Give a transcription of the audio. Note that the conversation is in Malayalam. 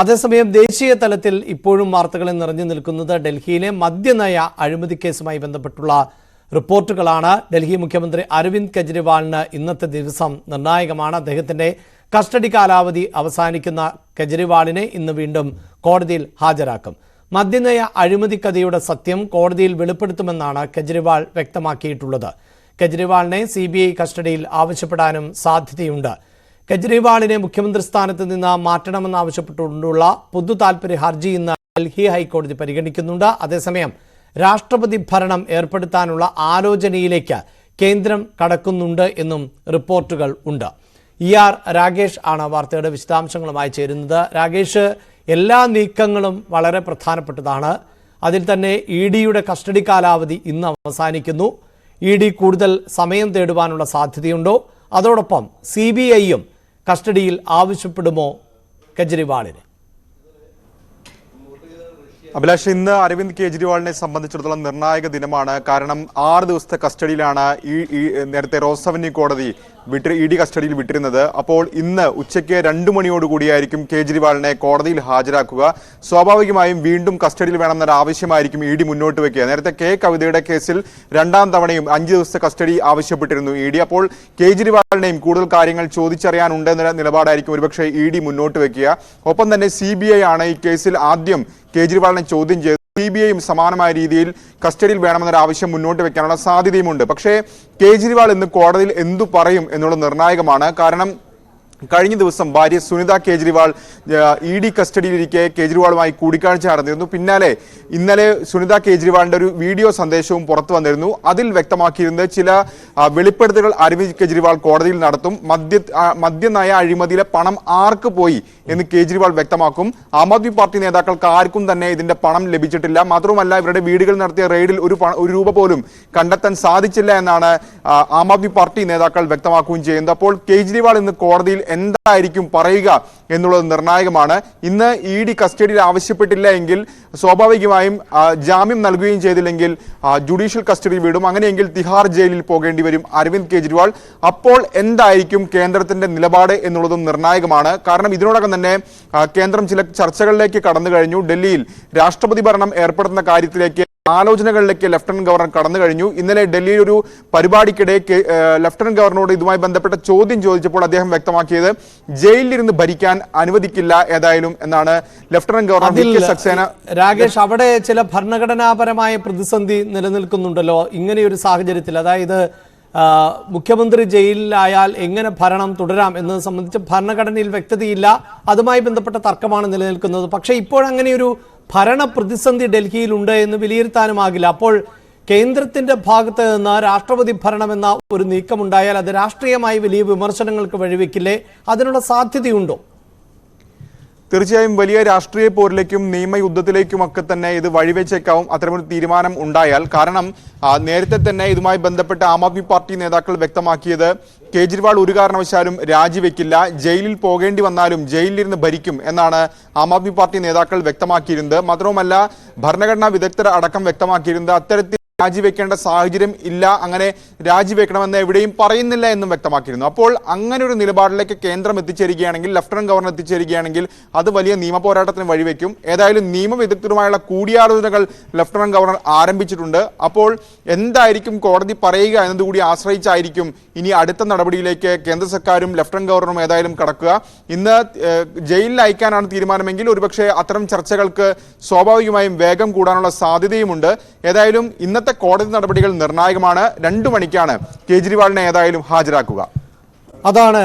അതേസമയം ദേശീയ തലത്തിൽ ഇപ്പോഴും വാർത്തകളിൽ നിറഞ്ഞു നിൽക്കുന്നത് ഡൽഹിയിലെ മദ്യനയ അഴിമതി കേസുമായി ബന്ധപ്പെട്ടുള്ള റിപ്പോർട്ടുകളാണ്. ഡൽഹി മുഖ്യമന്ത്രി അരവിന്ദ് കെജ്രിവാളിന് ഇന്നത്തെ ദിവസം നിർണായകമാണ്. അദ്ദേഹത്തിന്റെ കസ്റ്റഡി കാലാവധി അവസാനിക്കുന്ന കെജ്രിവാളിനെ ഇന്ന് വീണ്ടും കോടതിയിൽ ഹാജരാക്കും. മദ്യനയ അഴിമതി കഥയുടെ സത്യം കോടതിയിൽ വെളിപ്പെടുത്തുമെന്നാണ് കെജ്രിവാൾ വ്യക്തമാക്കിയിട്ടുള്ളത്. കെജ്രിവാളിനെ സി കസ്റ്റഡിയിൽ ആവശ്യപ്പെടാനും സാധ്യതയുണ്ട്. കെജ്രിവാളിനെ മുഖ്യമന്ത്രി സ്ഥാനത്ത് നിന്ന് മാറ്റണമെന്നാവശ്യപ്പെട്ടുകൊണ്ടുള്ള പൊതു താൽപര്യ ഹർജി ഇന്ന് ഡൽഹി ഹൈക്കോടതി പരിഗണിക്കുന്നുണ്ട്. അതേസമയം രാഷ്ട്രപതി ഭരണം ഏർപ്പെടുത്താനുള്ള ആലോചനയിലേക്ക് കേന്ദ്രം കടക്കുന്നുണ്ട് എന്നും റിപ്പോർട്ടുകൾ ഉണ്ട്. ഇ ആർ രാകേഷ് ആണ് വാർത്തയുടെ വിശദാംശങ്ങളുമായി ചേരുന്നത്. രാകേഷ് എല്ലാ നീക്കങ്ങളും വളരെ പ്രധാനപ്പെട്ടതാണ്. അതിൽ തന്നെ ഇ ഡിയുടെ കസ്റ്റഡി കാലാവധി ഇന്ന് അവസാനിക്കുന്നു. ഇ ഡി കൂടുതൽ സമയം തേടുവാനുള്ള സാധ്യതയുണ്ടോ? അതോടൊപ്പം സി ബി ഐയും കസ്റ്റഡിയിൽ ആവശ്യപ്പെടുമോ കെജ്രിവാളിന്? അഭിലാഷ് ഇന്ന് അരവിന്ദ് കെജ്രിവാളിനെ സംബന്ധിച്ചിടത്തോളം നിർണായക ദിനമാണ്. കാരണം ആറ് ദിവസത്തെ കസ്റ്റഡിയിലാണ് ഈ നേരത്തെ റോസവന്യൂ കോടതി വിട്ട് ഇ ഡി കസ്റ്റഡിയിൽ വിട്ടിരുന്നത്. അപ്പോൾ ഇന്ന് ഉച്ചയ്ക്ക് രണ്ടു മണിയോടുകൂടിയായിരിക്കും കേജ്രിവാളിനെ കോടതിയിൽ ഹാജരാക്കുക. സ്വാഭാവികമായും വീണ്ടും കസ്റ്റഡിയിൽ വേണമെന്നൊരു ആവശ്യമായിരിക്കും ഇ ഡി മുന്നോട്ട് വയ്ക്കുക നേരത്തെ കെ കവിതയുടെ കേസിൽ രണ്ടാം തവണയും അഞ്ച് ദിവസത്തെ കസ്റ്റഡി ആവശ്യപ്പെട്ടിരുന്നു ഇ ഡി. അപ്പോൾ കേജ്രിവാളിനെയും കൂടുതൽ കാര്യങ്ങൾ ചോദിച്ചറിയാനുണ്ടെന്ന നിലപാടായിരിക്കും ഒരുപക്ഷെ ഇ ഡി മുന്നോട്ട് വയ്ക്കുക ഒപ്പം തന്നെ സി ബി ഐ ആണ് ഈ കേസിൽ ആദ്യം കേജ്രിവാളിനെ ചോദ്യം ചെയ്തു സി ബി ഐയും സമാനമായ രീതിയിൽ കസ്റ്റഡിയിൽ വേണമെന്നൊരു ആവശ്യം മുന്നോട്ട് വെക്കാനുള്ള സാധ്യതയുമുണ്ട്. പക്ഷേ കേജ്രിവാൾ ഇന്ന് കോടതിയിൽ എന്തു പറയും എന്നുള്ളത് നിർണായകമാണ്. കാരണം കഴിഞ്ഞ ദിവസം ഭാര്യ സുനിത കേജ്രിവാൾ ഇ ഡി കസ്റ്റഡിയിലിരിക്കെ കേജ്രിവാളുമായി കൂടിക്കാഴ്ച നടന്നിരുന്നു. പിന്നാലെ ഇന്നലെ സുനിത കേജ്രിവാളിന്റെ ഒരു വീഡിയോ സന്ദേശവും പുറത്തു വന്നിരുന്നു. അതിൽ വ്യക്തമാക്കിയിരുന്നത് ചില വെളിപ്പെടുത്തലുകൾ അരവിന്ദ് കെജ്രിവാൾ കോടതിയിൽ നടത്തും. മദ്യ മദ്യനയ അഴിമതിയിലെ പണം ആർക്ക് പോയി എന്ന് കേജ്രിവാൾ വ്യക്തമാക്കും. ആം ആദ്മി പാർട്ടി നേതാക്കൾക്ക് ആർക്കും തന്നെ ഇതിന്റെ പണം ലഭിച്ചിട്ടില്ല. മാത്രവുമല്ല ഇവരുടെ വീടുകൾ നടത്തിയ റെയ്ഡിൽ ഒരു ഒരു രൂപ പോലും കണ്ടെത്താൻ സാധിച്ചില്ല എന്നാണ് ആം ആദ്മി പാർട്ടി നേതാക്കൾ വ്യക്തമാക്കുകയും ചെയ്യുന്നത്. അപ്പോൾ കേജ്രിവാൾ ഇന്ന് കോടതിയിൽ എന്തായിരിക്കും പറയുക? എന്നുള്ളത് നിർണായകമാണ്. ഇന്ന് ഇ ഡി കസ്റ്റഡിയിൽ ആവശ്യപ്പെട്ടില്ല എങ്കിൽ സ്വാഭാവികമായും ജാമ്യം നൽകുകയും ചെയ്തില്ലെങ്കിൽ ജുഡീഷ്യൽ കസ്റ്റഡി വിടും. അങ്ങനെയെങ്കിൽ തിഹാർ ജയിലിൽ പോകേണ്ടി വരും അരവിന്ദ് കെജ്രിവാൾ. അപ്പോൾ എന്തായിരിക്കും കേന്ദ്രത്തിന്റെ നിലപാട് എന്നുള്ളതും നിർണായകമാണ്. കാരണം ഇതിനോടകം തന്നെ കേന്ദ്രം ചില ചർച്ചകളിലേക്ക് കടന്നു കഴിഞ്ഞു. ഡൽഹിയിൽ രാഷ്ട്രപതി ഭരണം ഏർപ്പെടുത്തുന്ന കാര്യത്തിലേക്ക് ആലോചനകളിലേക്ക് ലഫ്റ്റനന്റ് ഗവർണർ കടന്നു കഴിഞ്ഞു. ഇന്നലെ ഡൽഹിയിൽ ഒരു പരിപാടിക്കിടെ ലഫ്റ്റനന്റ് ഗവർണറോട് ഇതുമായി ബന്ധപ്പെട്ട ചോദ്യം ചോദിച്ചപ്പോൾ അദ്ദേഹം വ്യക്തമാക്കിയത് ജയിലിലിരുന്ന് ഭരിക്കാൻ അനുവദിക്കില്ല ഏതായാലും എന്നാണ് ലഫ്റ്റനന്റ് ഗവർണർ സക്സേന രാകേഷ് അവിടെ ചില ഭരണഘടനാപരമായ പ്രതിസന്ധി നിലനിൽക്കുന്നുണ്ടല്ലോ. ഇങ്ങനെയൊരു സാഹചര്യത്തിൽ അതായത് മുഖ്യമന്ത്രി ജയിലിലായാൽ എങ്ങനെ ഭരണം തുടരാം എന്നത് സംബന്ധിച്ച് ഭരണഘടനയിൽ വ്യക്തതയില്ല. അതുമായി ബന്ധപ്പെട്ട തർക്കമാണ് നിലനിൽക്കുന്നത്. പക്ഷേ ഇപ്പോഴങ്ങനെയൊരു ഭരണ പ്രതിസന്ധി ഡൽഹിയിലുണ്ട് എന്ന് വിലയിരുത്താനുമാകില്ല. അപ്പോൾ കേന്ദ്രത്തിന്റെ ഭാഗത്ത് നിന്ന് രാഷ്ട്രപതി ഭരണമെന്ന ഒരു നീക്കമുണ്ടായാൽ അത് രാഷ്ട്രീയമായി വലിയ വിമർശനങ്ങൾക്ക് വഴിവെക്കില്ലേ? അതിനുള്ള സാധ്യതയുണ്ടോ? തീർച്ചയായും വലിയ രാഷ്ട്രീയ പോരിലേക്കും നിയമയുദ്ധത്തിലേക്കും ഒക്കെ തന്നെ ഇത് വഴിവെച്ചേക്കാവും അത്തരമൊരു തീരുമാനം ഉണ്ടായാൽ. കാരണം നേരത്തെ തന്നെ ഇതുമായി ബന്ധപ്പെട്ട് ആം ആദ്മി പാർട്ടി നേതാക്കൾ വ്യക്തമാക്കിയത് കേജ്രിവാൾ ഒരു കാരണവശാലും രാജിവെക്കില്ല ജയിലിൽ പോകേണ്ടി വന്നാലും ജയിലിലിരുന്ന് ഭരിക്കും എന്നാണ് ആം ആദ്മി പാർട്ടി നേതാക്കൾ വ്യക്തമാക്കിയിരുന്നത്. മാത്രവുമല്ല ഭരണഘടനാ വിദഗ്ധർ അടക്കം വ്യക്തമാക്കിയിരുന്നത്. അത്തരത്തിൽ രാജിവെക്കേണ്ട സാഹചര്യം ഇല്ല അങ്ങനെ രാജിവെക്കണമെന്ന് എവിടെയും പറയുന്നില്ല എന്നും വ്യക്തമാക്കിയിരുന്നു. അപ്പോൾ അങ്ങനെ ഒരു നിലപാടിലേക്ക് കേന്ദ്രം എത്തിച്ചേരുകയാണെങ്കിൽ ലഫ്റ്റനന്റ് ഗവർണർ എത്തിച്ചേരുകയാണെങ്കിൽ അത് വലിയ നിയമ പോരാട്ടത്തിന് വഴിവെക്കും. ഏതായാലും നിയമവിദഗ്ധരുമായുള്ള കൂടിയാലോചനകൾ ലഫ്റ്റനന്റ് ഗവർണർ ആരംഭിച്ചിട്ടുണ്ട്. അപ്പോൾ എന്തായിരിക്കും കോടതി പറയുക എന്നതുകൂടി ആശ്രയിച്ചായിരിക്കും ഇനി അടുത്ത നടപടിയിലേക്ക് കേന്ദ്ര സർക്കാരും ലഫ്റ്റനന്റ് ഗവർണറും ഏതായാലും കടക്കുക. ഇന്ന് ജയിലിൽ അയക്കാനാണ് തീരുമാനമെങ്കിൽ ഒരുപക്ഷെ അത്തരം ചർച്ചകൾക്ക് സ്വാഭാവികമായും വേഗം കൂടാനുള്ള സാധ്യതയുമുണ്ട്. ഏതായാലും ഇന്നത്തെ കോടതി നടപടികൾ നിർണായകമാണ്. രണ്ടു മണിക്കാണ് കേജ്രിവാളിനെ ഏതായാലും ഹാജരാക്കുക. അതാണ്